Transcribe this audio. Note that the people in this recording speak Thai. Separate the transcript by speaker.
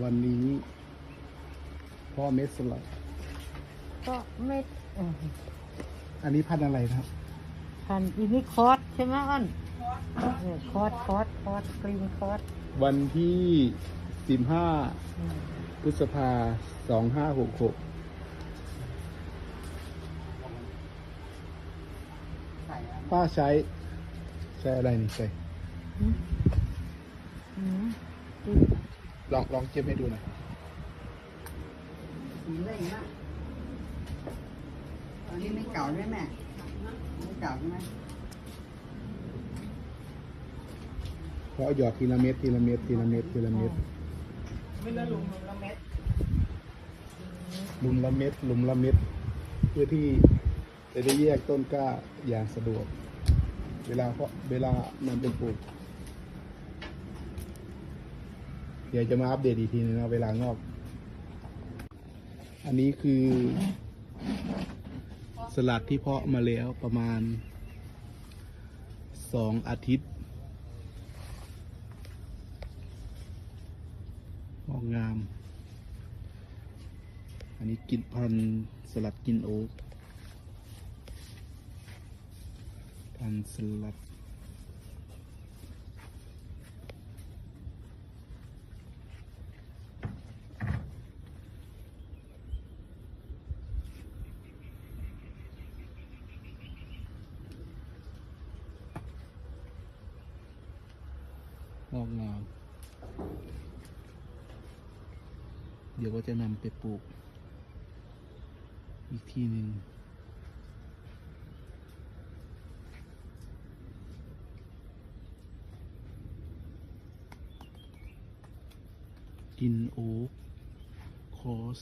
Speaker 1: วันนี้พ่อเม็ดสลัด
Speaker 2: ก็ไม่เออ
Speaker 1: อันนี้พันธุ์อะไรนะครับ
Speaker 2: พันอีนี่คอร์สใช่ไหมอ้อนเออคอร์สคอร์สคอร์สกรีนคอร์ส
Speaker 1: วันที่สิบห้า
Speaker 2: อืม
Speaker 1: พฤษภาสองห้าหกหกป้าใช้ ใช้อะไรนี่ใช้
Speaker 2: อืมอืมจริง
Speaker 1: ลองลองเก็บให้ดูหน่อย
Speaker 3: สีเลยมากอันนี้ไม่เก่าใช่ไหมไม่เก่าใช่ไหม
Speaker 1: เพราะหยอดทีละเม็ดทีละเม็ดทีละเม็ดทีละเม็ด
Speaker 3: ไม่ละลุมละเม็ด
Speaker 1: หลุมละเม็ดหลุมละเม็ดเพื่อที่จะได้แยกต้นกล้าอย่างสะดวก เวลาเพราะเวลานำเป็นปลูก เดี๋ยวจะมาอัปเดตอีกทีนึงนะเวลางอก อันนี้คือ สลัดที่เพาะมาแล้วประมาณสองอาทิตย์ออกงาม อันนี้กินพันสลัดกินโอ๊กพันสลัด งอกงาม เดี๋ยวก็จะนำไปปลูก อีกที่หนึ่งกินโอ๊กคอส